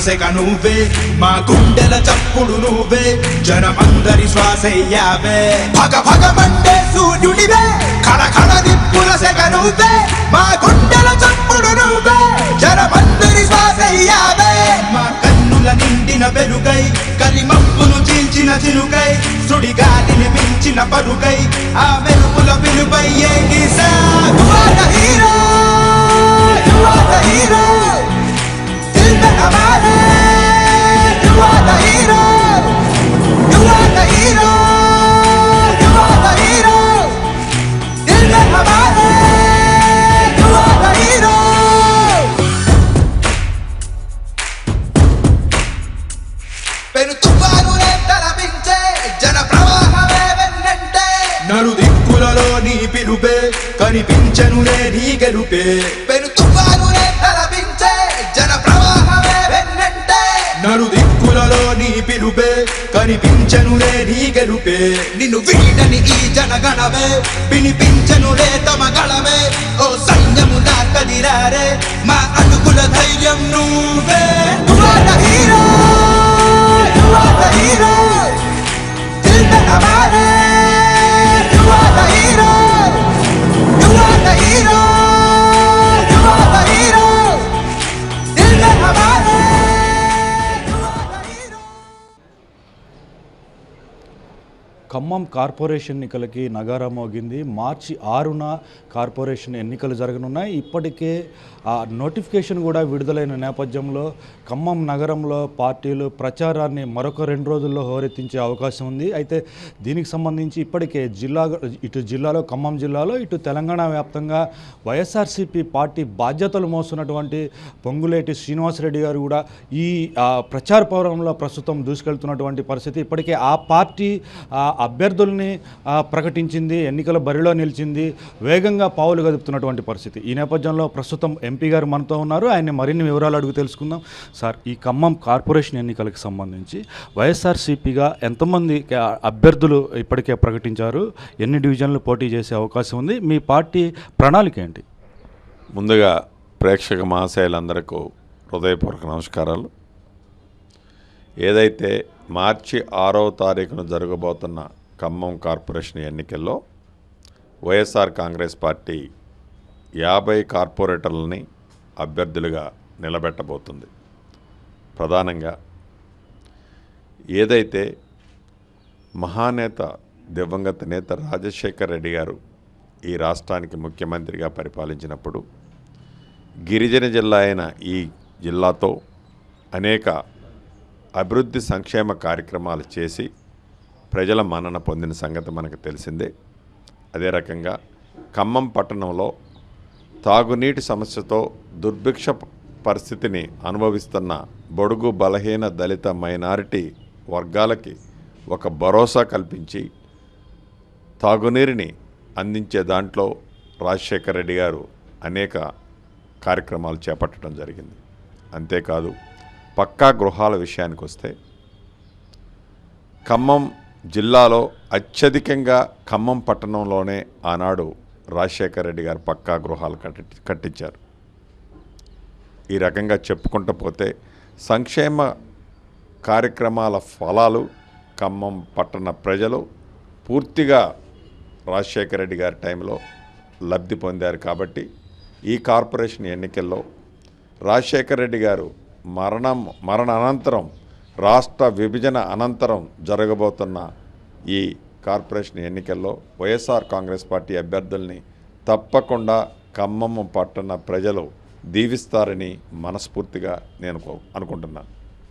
సెగ నువ్వే. మా గుండెల చప్పుడు నువ్వే. జనమందరి శ్వాసయ్యావే. భగ భగ మండే సూర్యుడివే. కళ కళ నిప్పుల సెగ నువ్వే. మా గుండెల చప్పుడు నువ్వే. జనమందరి శ్వాసయ్యావే. మా కన్నుల నిండిన వెలుగై కలిమప్పును చీల్చిన చిలుకై సుడిగాలిని మించిన పరుగై ఆ వెలుపుల పిలుపై నీ పిలుపే కనిపించనులే నీ గెలుపే పెను తుఫానులే తలపించే జన ప్రవాహమే వెన్నంటే. నలు దిక్కులలో నీ పిలుపే కనిపించనులే నీ గెలుపే నిన్ను వీడని ఈ జనగణమే వినిపించనులే ఖమ్మం కార్పొరేషన్ ఎన్నికలకి నగారా మోగింది మార్చి ఆరున కార్పొరేషన్ ఎన్నికలు జరగనున్నాయి. ఇప్పటికే ఆ నోటిఫికేషన్ కూడా విడుదలైన నేపథ్యంలో ఖమ్మం నగరంలో పార్టీలు ప్రచారాన్ని మరొక రెండు రోజుల్లో హోరెత్తించే అవకాశం ఉంది. అయితే దీనికి సంబంధించి ఇప్పటికే జిల్లా ఇటు జిల్లాలో ఖమ్మం జిల్లాలో ఇటు తెలంగాణ వ్యాప్తంగా వైఎస్ఆర్సీపీ పార్టీ బాధ్యతలు మోస్తున్నటువంటి పొంగులేటి శ్రీనివాసరెడ్డి గారు కూడా ఈ ప్రచార పౌరంలో ప్రస్తుతం దూసుకెళ్తున్నటువంటి పరిస్థితి. ఇప్పటికే ఆ పార్టీ అభ్యర్థుల్ని ప్రకటించింది ఎన్నికల బరిలో నిలిచింది వేగంగా పావులు గదుపుతున్నటువంటి పరిస్థితి. ఈ నేపథ్యంలో ప్రస్తుతం ఎంపీ గారు మనతో ఉన్నారు. ఆయన్ని మరిన్ని వివరాలు అడుగు తెలుసుకుందాం. సార్ ఈ ఖమ్మం కార్పొరేషన్ ఎన్నికలకు సంబంధించి వైఎస్ఆర్సీపీగా ఎంతమంది అభ్యర్థులు ఇప్పటికే ప్రకటించారు? ఎన్ని డివిజన్లు పోటీ చేసే అవకాశం ఉంది? మీ పార్టీ ప్రణాళిక ఏంటి? ముందుగా ప్రేక్షక మహాశయులందరికీ హృదయపూర్వక నమస్కారాలు. ఏదైతే మార్చి ఆరవ తారీఖున జరగబోతున్న ఖమ్మం కార్పొరేషన్ ఎన్నికల్లో వైఎస్ఆర్ కాంగ్రెస్ పార్టీ యాభై కార్పొరేటర్లని అభ్యర్థులుగా నిలబెట్టబోతుంది. ప్రధానంగా ఏదైతే మహానేత దివంగత నేత రాజశేఖర్ రెడ్డి గారు ఈ రాష్ట్రానికి ముఖ్యమంత్రిగా పరిపాలించినప్పుడు గిరిజన జిల్లా అయిన ఈ జిల్లాతో అనేక అభివృద్ధి సంక్షేమ కార్యక్రమాలు చేసి ప్రజల మన్నన పొందిన సంగతి మనకు తెలిసిందే. అదే రకంగా ఖమ్మం పట్టణంలో తాగునీటి సమస్యతో దుర్భిక్ష పరిస్థితిని అనుభవిస్తున్న బొడుగు బలహీన దళిత మైనారిటీ వర్గాలకి ఒక భరోసా కల్పించి తాగునీరుని అందించే దాంట్లో రాజశేఖర రెడ్డి గారు అనేక కార్యక్రమాలు చేపట్టడం జరిగింది. అంతేకాదు పక్కా గృహాల విషయానికి వస్తే ఖమ్మం జిల్లాలో అత్యధికంగా ఖమ్మం పట్టణంలోనే ఆనాడు రాజశేఖర రెడ్డి గారు పక్కా గృహాలు కట్టి కట్టించారు. ఈ రకంగా చెప్పుకుంటూ పోతే సంక్షేమ కార్యక్రమాల ఫలాలు ఖమ్మం పట్టణ ప్రజలు పూర్తిగా రాజశేఖర రెడ్డి గారి టైంలో లబ్ధి పొందారు కాబట్టి ఈ కార్పొరేషన్ ఎన్నికల్లో రాజశేఖర రెడ్డి గారు మరణం మరణ అనంతరం రాష్ట్ర విభజన అనంతరం జరగబోతున్న ఈ కార్పొరేషన్ ఎన్నికల్లో వైఎస్ఆర్ కాంగ్రెస్ పార్టీ అభ్యర్థుల్ని తప్పకుండా ఖమ్మం పట్టణ ప్రజలు దీవిస్తారని మనస్ఫూర్తిగా నేను కో- అనుకుంటున్నాను.